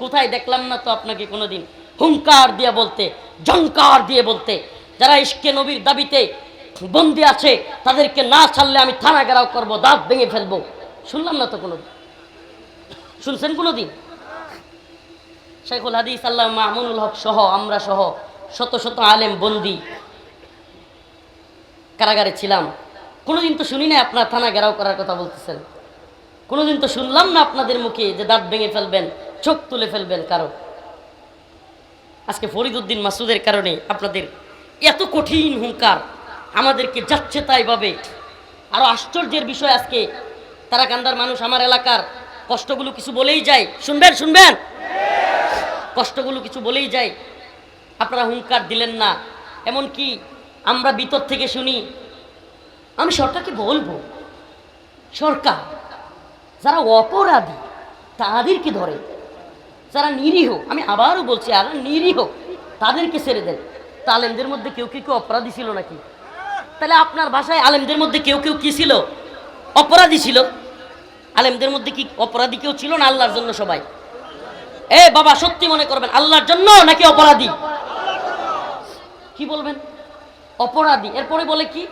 কোথায় দেখলাম না তো আপনাকে কোনোদিন? হুঙ্কার দিয়ে বলতে জঙ্কার দিয়ে বলতে। যারা ইস্কে নবীর দাবিতে বন্দি আছে, তাদেরকে না ছাড়লে আমি থানা গেরাও করব, দাঁত ভেঙে ফেলব। শুনলাম না তো কোনোদিন? শুনছেন কোনোদিন? শেখুল হাদিস, আল্লাহ মামুনুল হক সহ, আমরা সহ শত শত আলেম বন্দি কারাগারে ছিলাম। কোনোদিন তো শুনি না আপনার থানা ঘেরাও করার কথা বলতেছেন। কোনোদিন তো শুনলাম না আপনাদের মুখে যে দাঁত ভেঙে ফেলবেন, চোখ তুলে ফেলবেন কারও। আজকে ফরিদুদ্দিন মাসুদের কারণে আপনাদের এত কঠিন হুঙ্কার আমাদেরকে যাচ্ছে তাই ভাবে আরও আশ্চর্যের বিষয় আজকে তারাকান্দার মানুষ আমার এলাকার, কষ্টগুলো কিছু বলেই যায়। শুনবেন শুনবেন? কষ্টগুলো কিছু বলেই যায়। আপনারা হুঙ্কার দিলেন না। এমন কি আমরা ভিতর থেকে শুনি, আমি সরকারকে বলব, সরকার যারা অপরাধী, তাদেরকে ধরে। যারা নিরীহ, আমি আবারও বলছি, আর নিরীহ, তাদেরকে ছেড়ে দেন। তালেমদের মধ্যে কেউ কেউ কেউ অপরাধী ছিল নাকি? তাহলে আপনার ভাষায় আলেমদের মধ্যে কেউ কেউ কী ছিল? অপরাধী ছিল? আলেমদের মধ্যে কি অপরাধী কেউ ছিল না আল্লাহর জন্য সবাই? এ বাবা, সত্যি মনে করবেন, আল্লাহর জন্য নাকি অপরাধী? কি বলবেন? অপরাধী। এরপরে বলে কি?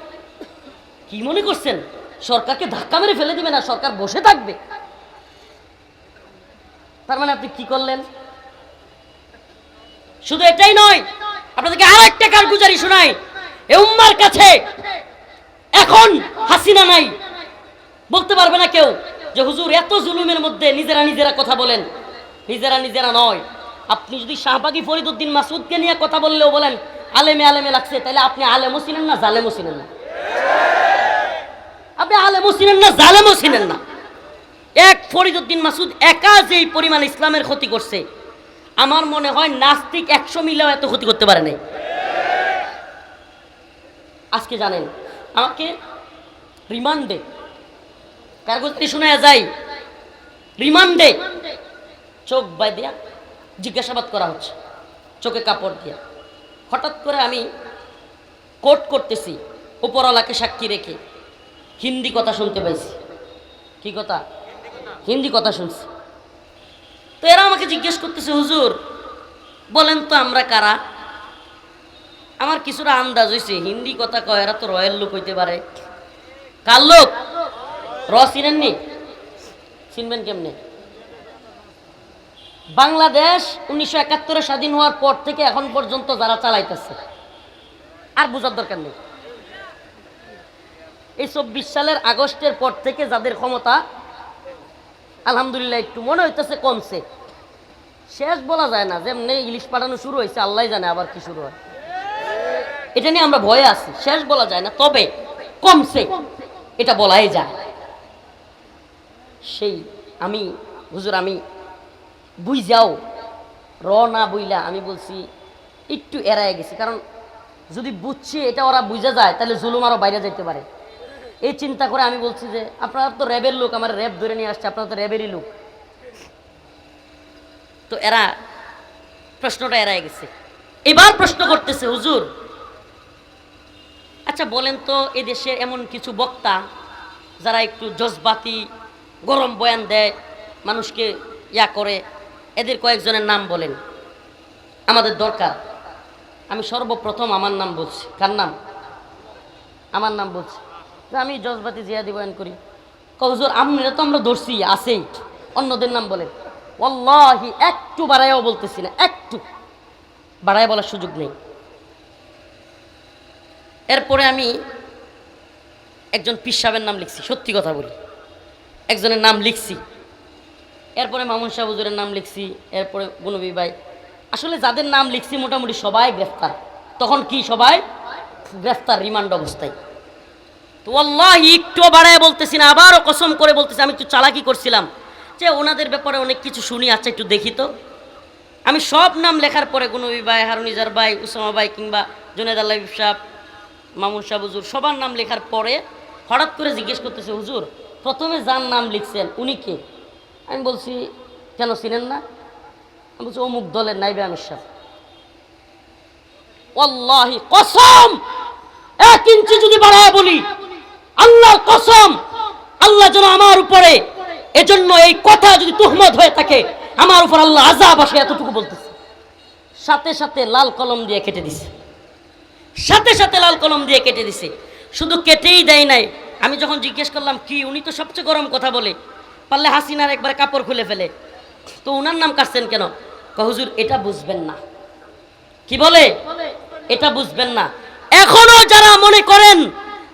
কি মনে করছেন? সরকারকে ধাক্কা মেরে ফেলে দিবে না, সরকার বসে থাকবে। তার মানে আপনি কি করলেন? শুধু এটাই নয়, আপনাদেরকে আর একটা কারগুজারি শোনাই। এ উম্মার কাছে এখন হাসিনা নাই। বলতে পারবে না কেউ যে, হুজুর, এত জুলুমের মধ্যে নিজেরা নিজেরা কথা বলেন। নিজেরা নিজেরা নয়। আপনি যদি শাহবাগি ফরিদুদ্দিন মাসুদকে নিয়ে কথা বললেও বলেন, আলেমে আলেমে লাগছে। তাহলে আপনি আলেমও ছিলেন না, জালেমও ছিলেন না। আপনি আলেমও চিনেন না জালেমও চিনেন না। এক ফরিদুদ্দিন মাসুদ একা যে পরিমাণ ইসলামের ক্ষতি করছে, আমার মনে হয় নাস্তিক একশো মিলেও এত ক্ষতি করতে পারে নাই। আজকে জানেন, আমাকে রিমান্ডে কাগজটি শোনা যায়, রিমান্ডে চোখ বাই দিয়া জিজ্ঞাসাবাদ করা হচ্ছে, চোখে কাপড় দিয়া। হঠাৎ করে আমি কোট করতেছি, উপরওয়ালাকে সাক্ষী রেখে। হিন্দি কথা শুনতে পাইছি কি কথা? হিন্দি কথা শুনছি। তো এরা আমাকে জিজ্ঞেস করতেছে, হুজুর, বলেন তো আমরা কারা? আমার কিছুটা আন্দাজ হয়েছে হিন্দি কথা কয়, এরা তো রয়্যাল লোক হইতে পারে। কার লোক? র চিনেননি? চিনবেন কেমনে? বাংলাদেশ উনিশশো একাত্তরে স্বাধীন হওয়ার পর থেকে এখন পর্যন্ত যারা চালাইতেছে, আর বোঝার দরকার নেই। এই চব্বিশ সালের আগস্টের পর থেকে যাদের ক্ষমতা, আলহামদুলিল্লাহ একটু মনে হইতেছে কমছে। শেষ বলা যায় না, যেমনি ইলিশ পাঠানো শুরু হয়েছে আল্লাহ জানে আবার কি শুরু হয়। এটা নিয়ে আমরা ভয়ে আছি, শেষ বলা যায় না, তবে কমছে, এটা বলাই যায়। সেই আমি, হুজুর আমি বুঝ যাও র না বইলা আমি বলছি, একটু এড়ায় গেছি, কারণ যদি বুঝছি এটা ওরা বুঝে যায়, তাহলে জুলুম আরও বাইরে যেতে পারে। এই চিন্তা করে আমি বলছি যে, আপনারা তো র্যাবের লোক, আমার র্যাব ধরে নিয়ে আসছে, আপনারা তো র্যাবেরই লোক। তো এরা, প্রশ্নটা এড়ায় গেছে। এবার প্রশ্ন করতেছে, হুজুর আচ্ছা বলেন তো এ দেশে এমন কিছু বক্তা যারা একটু জজবাতি, গরম বয়ান দেয়, মানুষকে ইয়া করে, এদের কয়েকজনের নাম বলেন। আমাদের দরকার। আমি সর্বপ্রথম আমার নাম বলছি। কার নাম? আমার নাম বলছি। আমি জজবাতি জিয়াদি বয়ান করি। কজোর আমরা তো আমরা ধরছি, আছেই। অন্যদের নাম বলেন ওল্লাহি একটু বাড়াইও বলতেছি না, একটু। বাড়াই বলার সুযোগ নেই। এরপরে আমি একজন পীর সাহেবের নাম লিখছি, সত্যি কথা বলি। একজনের নাম লিখছি। এরপরে মামুন শাহ হুজুরের নাম লিখছি, এরপরে গুনবী ভাই। আসলে যাদের নাম লিখছি, মোটামুটি সবাই গ্রেফতার। তখন কি সবাই? গ্রেফতার, রিমান্ড অবস্থায়। তো আল্লাহ একটু বাড়ায় বলতেছি না, আবারও কসম করে বলতেছি, আমি একটু চালাকি করছিলাম। যে ওনাদের ব্যাপারে অনেক কিছু শুনি আচ্ছা একটু দেখি তো। আমি সব নাম লেখার পরে গুনবী ভাই হারুনিজার ভাই, উসামা ভাই কিংবা জুনেদ আল্লাহ সাহ মামুন শাহ হুজুর, সবার নাম লেখার পরে হঠাৎ করে জিজ্ঞেস করতেছে, হুজুর, প্রথমে যার নাম লিখছেন, উনি কে? আমি বলছি, কেন চিনেন না? আমি বলছি, অমুক দলের নাইবে আমির সাহেব। ওয়াল্লাহি, কসম! এক ইঞ্চি যদি বাড়ায় বলি আল্লাহর কসম আল্লাহ যেন আমার উপরে এজন্য এই কথা যদি তুহমত হয়ে থাকে আমার উপর আল্লাহ আজাব আসে এতটুকু বলতেছে। সাথে সাথে লাল কলম দিয়ে কেটে দিছে। সাথে সাথে লাল কলম দিয়ে কেটে দিছে। শুধু কেটেই দেয় নাই। আমি যখন জিজ্ঞেস করলাম কি উনি তো সবচেয়ে গরম কথা বলে? পারলে হাসিনার একবার কাপড় খুলে ফেলে। তো উনার নাম কাটছেন কেন? কয়, হুজুর এটা বুঝবেন না। কি বলে। এটা বুঝবেন না। এখনও যারা মনে করেন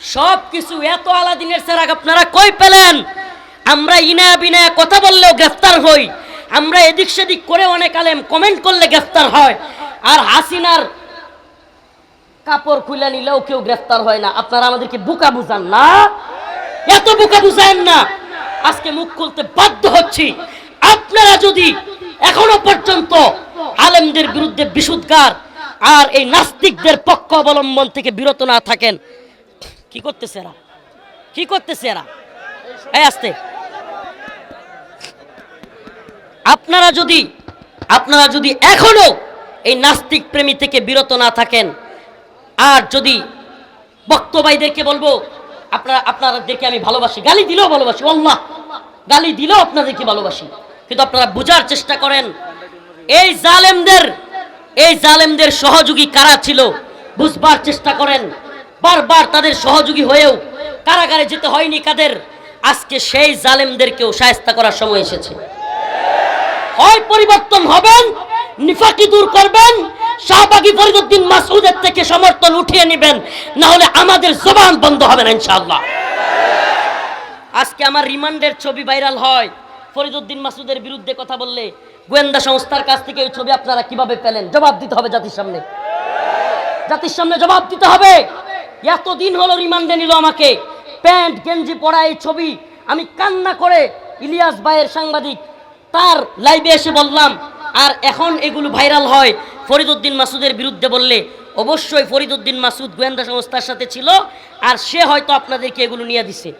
সব কিছু এত আলাদিনের সেরাক আপনারা কই পেলেন? আমরা ইনায়া বিনায়া কথা বললেও গ্রেফতার হই। আমরা এদিক সেদিক করে অনেক আলেম কমেন্ট করলে গ্রেফতার হয়। আর হাসিনার কাপড় খুলে নিলেও কেউ গ্রেফতার হয় না। আপনারা আমাদেরকে বুকা বুঝান না? এত বুকা বুঝায়েন না। আজকে মুখ খুলতে বাধ্য হচ্ছি। আপনারা যদি এখনও পর্যন্ত আলেমদের বিরুদ্ধে বিশুদ্ধার আর এই নাস্তিকদের পক্ষ অবলম্বন থেকে বিরত না থাকেন কি করতেছে এরা? কি করতেছে এরা? এই আসতে। আপনারা যদি আপনারা যদি এখনও এই নাস্তিক প্রেমী থেকে বিরত না থাকেন, আর যদি বক্তবাইদেরকে বলব, আপনারা, আপনাদেরকে আমি ভালোবাসি, গালি দিলেও ভালোবাসি আল্লাহ গালি দিলেও আপনাদেরকে ভালোবাসি, কিন্তু আপনারা বোঝার চেষ্টা করেন, এই জালেমদের এই জালেমদের সহযোগী কারা ছিল, বুঝবার চেষ্টা করেন বারবার তাদের সহযোগী হয়েও কারাগারে যেতে হয়নি কাদের? আজকে সেই জালেমদেরকেও সায়স্তা করার সময় এসেছে। হয় পরিবর্তন হবেন, নিফাকি দূর করবেন, শাহবাগী ফরিদুদ্দিন মাসুদের থেকে সমর্থন উঠিয়ে নেবেন না হলে আমাদের জবান বন্ধ হবে না ইনশাআল্লাহ। আজকে আমার রিমান্ডের ছবি ভাইরাল হয়। ফরিদুদ্দিন মাসুদের বিরুদ্ধে কথা বললে গোয়েন্দা সংস্থার কাছ থেকে এই ছবি আপনারা কীভাবে পেলেন? জবাব দিতে হবে জাতির সামনে। জাতির সামনে জবাব দিতে হবে। এতদিন হলো রিমান্ডে নিল আমাকে। প্যান্ট, গেঞ্জি পরা এই ছবি। আমি কান্না করে ইলিয়াস ভাইয়ের সাংবাদিক, তার লাইভে এসে বললাম, আর এখন এগুলো ভাইরাল হয়। ফরিদুদ্দিন মাসুদের বিরুদ্ধে বললে, অবশ্যই ফরিদুদ্দিন মাসুদ গোয়েন্দা সংস্থার সাথে ছিল, আর সে হয়তো আপনাদেরকে এগুলো নিয়ে দিছে।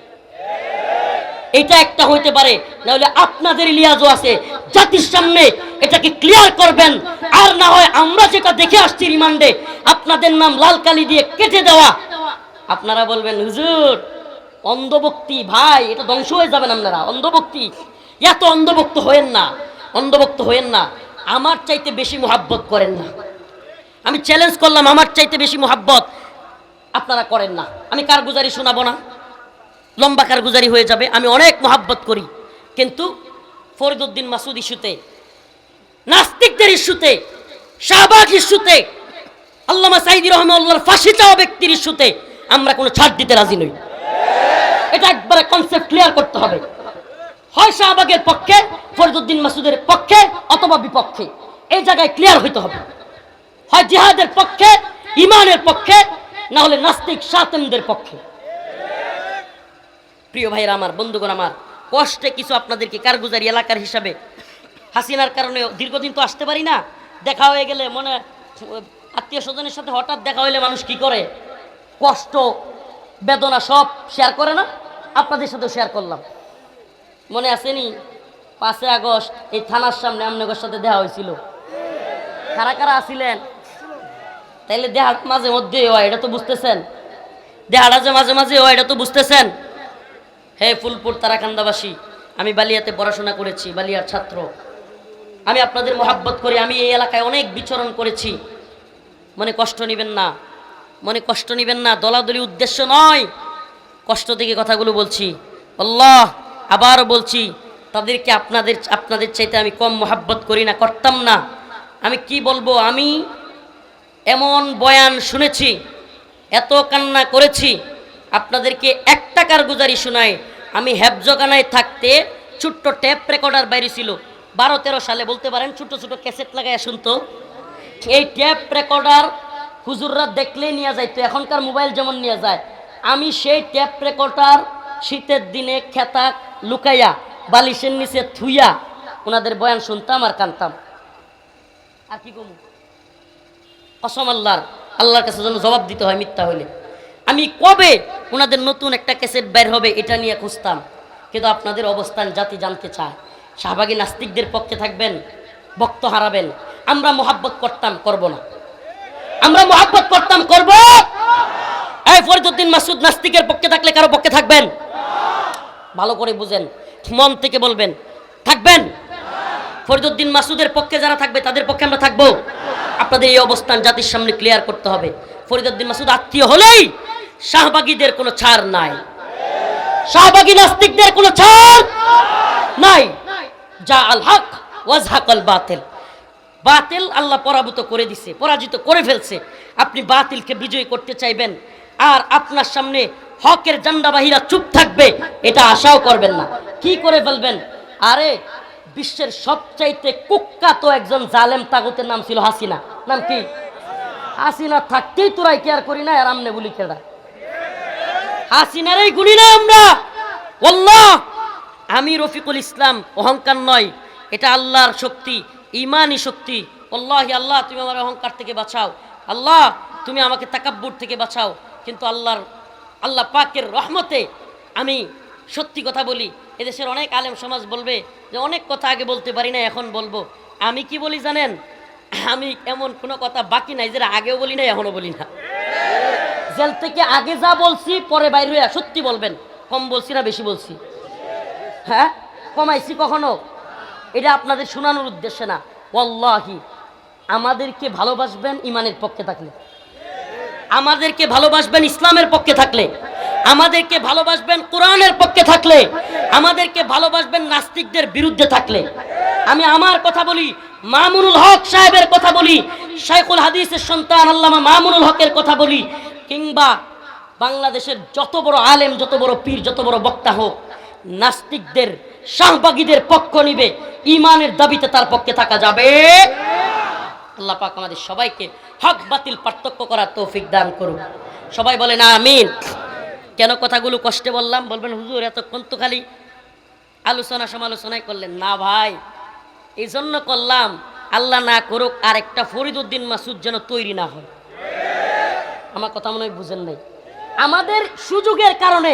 এটা একটা হইতে পারে, নাহলে আপনাদের ইলিয়াজও আছে। জাতির সামনে এটাকে ক্লিয়ার করবেন, আর না হয় আমরা যেটা দেখে আসছি রিমান্ডে, আপনাদের নাম লাল কালি দিয়ে কেটে দেওয়া। আপনারা বলবেন, হুজুর, অন্ধভক্তি, ভাই, এটা ধ্বংস হয়ে যাবেন আপনারা, অন্ধভক্তি। এত অন্ধভক্ত হয়েন না, অন্ধভক্ত হয়েন না। আমার চাইতে বেশি মোহাব্বত করেন না। আমি চ্যালেঞ্জ করলাম, আমার চাইতে বেশি মোহাব্বত আপনারা করেন না। আমি কারগুজারি শোনাবো না। লম্বা কারগুজারি হয়ে যাবে। আমি অনেক মহাব্বত করি। কিন্তু ফরিদুদ্দিন মাসুদ ইস্যুতে, নাস্তিকদের ইস্যুতে, শাহবাগ ইস্যুতে, আল্লামা সাইদি রহমাল্লাহর ফাঁসি চাওয়া ব্যক্তির ইস্যুতে আমরা কোনো ছাড় দিতে রাজি নই। এটা একবারে কনসেপ্ট ক্লিয়ার করতে হবে। হয় শাহবাগের পক্ষে ফরিদুদ্দিন মাসুদের পক্ষে অথবা বিপক্ষে। এই জায়গায় ক্লিয়ার হইতে হবে। হয় জিহাদের পক্ষে, ইমানের পক্ষে, না হলে নাস্তিক সাতেমদের পক্ষে। প্রিয় ভাইরা আমার, বন্ধুগণ আমার, কষ্টে কিছু আপনাদেরকে কারগুজারি এলাকার হিসাবে হাসিনার কারণে দীর্ঘদিন তো আসতে পারি না। দেখা হয়ে গেলে মনে আত্মীয় স্বজনের সাথে হঠাৎ দেখা হইলে মানুষ কি করে? কষ্ট, বেদনা সব শেয়ার করে না? আপনাদের সাথেও শেয়ার করলাম। মনে আসেনি পাঁচই আগস্ট এই থানার সামনে আমনগর সাথে দেখা হয়েছিল। কারা কারা আসিলেন তাইলে দেহা মাঝে মধ্যে হয়, এটা তো বুঝতেছেন। দেহাটা যে মাঝে মাঝে হয়, এটা তো বুঝতেছেন। হে ফুলপুর তারাকান্দাবাসী, আমি বালিয়াতে পড়াশোনা করেছি, বালিয়ার ছাত্র। আমি আপনাদের মোহাব্বত করি, আমি এই এলাকায় অনেক বিচরণ করেছি। মনে কষ্ট নেবেন না। মনে কষ্ট নেবেন না, দলাদলি উদ্দেশ্য নয়। কষ্ট থেকে কথাগুলো বলছি। আল্লাহ, আবারও বলছি, তাদেরকে আপনাদের আপনাদের চাইতে আমি কম মোহাব্বত করি না, করতাম না। আমি কি বলব? আমি এমন বয়ান শুনেছি, এত কান্না করেছি, আপনাদেরকে এক টাকার গুজারি শোনাই আমি হেফজগানায় থাকতে ছোট্ট ট্যাপ রেকর্ডার বাইরে ছিল। বারো তেরো সালে, বলতে পারেন, ছোট ছোট ক্যাসেট লাগাই শুনতো। এই ট্যাপ রেকর্ডার হুজুররা দেখলেই নিয়ে যায়, তো এখনকার মোবাইল যেমন নিয়ে যায়। আমি সেই ট্যাপ রেকর্ডার শীতের দিনে খেতা লুকাইয়া, বালিশের নিচে থুইয়া ওনাদের বয়ান শুনতাম আর কানতাম। আর কি কমু? কসম আল্লাহর আল্লাহর কাছে যেন জবাব দিতে হয় মিথ্যা হইলে। আমি কবে ওনাদের নতুন একটা ক্যাসেট বের হবে এটা নিয়ে খুঁজতাম। কিন্তু আপনাদের অবস্থান জাতি জানতে চায়। শাহবাগী নাস্তিকদের পক্ষে থাকবেন, বক্ত হারাবেন। আমরা মোহাব্বত করতাম, করব না। আমরা মোহাব্বত করতাম, করব। এই ফরিদুদ্দিন মাসুদ নাস্তিকের পক্ষে থাকলে কারও পক্ষে থাকবেন? ভালো করে বুঝেন, মন থেকে বলবেন, থাকবেন? ফরিদুদ্দিন মাসুদের পক্ষে যারা থাকবে, তাদের পক্ষে আমরা থাকব। আপনাদের এই অবস্থান জাতির সামনে ক্লিয়ার করতে হবে। ফরিদুদ্দিন মাসুদ আত্মীয় হলেই শাহবাগীদের কোনো ছাড় নাই। শাহবাগী নাস্তিকদের কোনো ছাড় নাই। যা আল হক ওয়াজহাকাল বাতিল। বাতিল আল্লাহ পরাভূত করে দিছে, পরাজিত করে ফেলছে। আপনি বাতিলকে বিজয় করতে চাইবেন, আর আপনার সামনে হকের জান্ডাবাহীরা চুপ থাকবে, এটা আশাও করবেন না। কি করে ফেলবেন? আরে, বিশ্বের সবচাইতে কুখ্যাত একজন জালেম তাগতের নাম ছিল হাসিনা। নাম কি? হাসিনা থাকতেই তোরাই কেয়ার করি না, আর আমনে বলি কেডা হাসিনারই গুলি না আমরা। আল্লাহ আমি রফিকুল ইসলাম অহংকার নয়, এটা আল্লাহর শক্তি। ইমানই শক্তি। আল্লাহ আল্লাহ, তুমি আমার অহংকার থেকে বাঁচাও। আল্লাহ, তুমি আমাকে তাকাব্বুর থেকে বাঁচাও। কিন্তু আল্লাহর, আল্লাহ পাকের রহমতে আমি সত্যি কথা বলি, এদেশের অনেক আলেম সমাজ বলবে যে, অনেক কথা আগে বলতে পারি না এখন বলব। আমি কি বলি জানেন? আমি এমন কোনো কথা বাকি নাই যেটা আগেও বলি না এখনও বলি না। জেল থেকে আগে যা বলছি, পরে বাইরে সত্যি বলবেন। কম বলছি না, বেশি বলছি। হ্যাঁ? কমাইছি কখনো? এটা আপনাদের শোনানোর উদ্দেশ্যে না। ওয়াল্লাহি, আমাদেরকে ভালোবাসবেন ইমানের পক্ষে থাকলে। আমাদেরকে ভালোবাসবেন ইসলামের পক্ষে থাকলে। আমাদেরকে ভালোবাসবেন কোরআনের পক্ষে থাকলে। আমাদেরকে ভালোবাসবেন নাস্তিকদের বিরুদ্ধে থাকলে। আমি আমার কথা বলি, মামুনুল হক সাহেবের কথা বলি, শাইখুল হাদিসের সন্তান আল্লামা মামুনুল হকের কথা বলি, কিংবা বাংলাদেশের যত বড় আলেম, যত বড় পীর, যত বড় বক্তা হোক, নাস্তিকদের শাহবাগীদের পক্ষ নিবে ইমানের দাবিতে তার পক্ষে থাকা যাবে। আল্লাহ পাক আমাদের সবাইকে হক, বাতিল, পার্থক্য করার তৌফিক দান করুন সবাই বলে না আমিন। কেন কথাগুলো কষ্টে বললাম? বলবেন, হুজুর, এতক্ষণ তো খালি আলোচনা সমালোচনাই করলেন। না ভাই এই জন্য করলাম, আল্লাহ না করুক আর একটা ফরিদুদ্দিন মাসুদ যেন তৈরি না হয়। আমার কথা মনে হয় বুঝেন নাই। আমাদের সুযোগের কারণে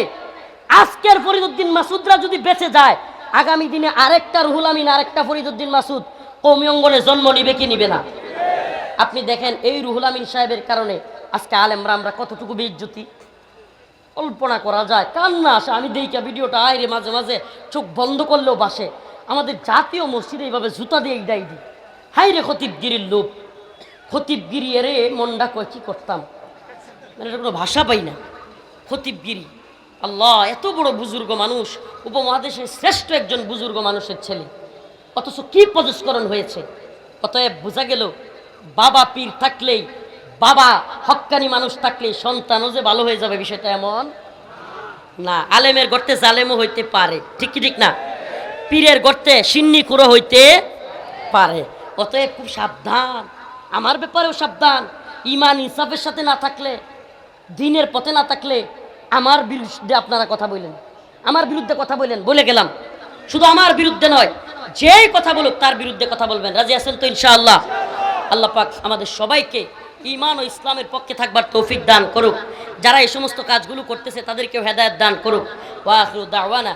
আজকের ফরিদুদ্দিন মাসুদরা যদি বেঁচে যায় আগামী দিনে আরেকটা রুহুল আমিন, আরেকটা ফরিদুদ্দিন মাসুদ কৌমি অঙ্গনে জন্ম নিবে কি নিবে না? আপনি দেখেন এই রুহুল আমিন সাহেবের কারণে আজকে আলেমরা আমরা কতটুকু বেজ্জতি? কল্পনা করা যায়, কান্না আসে। আমি দেইকা ভিডিওটা আয়রে মাঝে মাঝে চোখ বন্ধ করলেও বাসে। আমাদের জাতীয় মসজিদে এইভাবে জুতা দিয়ে ইডাই দিই। হাই রে, খতিবগিরির লোক খতিবগিরি, এরে, মন্ডা কয়, কি করতাম? মানে এটা কোনো ভাষা পাই না। খতিবগিরি। আল্লাহ, এত বড় বুজুর্গ মানুষ, উপমহাদেশের শ্রেষ্ঠ একজন বুজুর্গ মানুষের ছেলে। অথচ কি প্রজস্করণ হয়েছে? অতএব বোঝা গেল, বাবা পীর থাকলেই, বাবা হক্কানি মানুষ থাকলেই সন্তানও যে ভালো হয়ে যাবে বিষয়টা এমন না। আলেমের গর্তে জালেমও হইতে পারে, ঠিক কি ঠিক না? পীরের গর্তে সিন্নি কুড়ো হইতে পারে। অতএব খুব সাবধান, আমার ব্যাপারেও সাবধান। ইমান ইনসাফের সাথে না থাকলে, দিনের পথে না থাকলে আমার বিরুদ্ধে আপনারা কথা বললেন আমার বিরুদ্ধে কথা বললেন বলে গেলাম। শুধু আমার বিরুদ্ধে নয়, যেই কথা বলুক তার বিরুদ্ধে কথা বলবেন। রাজি আছেন তো ইনশাআল্লাহ? আল্লাহ পাক আমাদের সবাইকে ইমান ও ইসলামের পক্ষে থাকবার তৌফিক দান করুক। যারা এই সমস্ত কাজগুলো করতেছে তাদেরকেও হেদায়ত দান করুক। ওয়া আখিরু দাওয়ানা।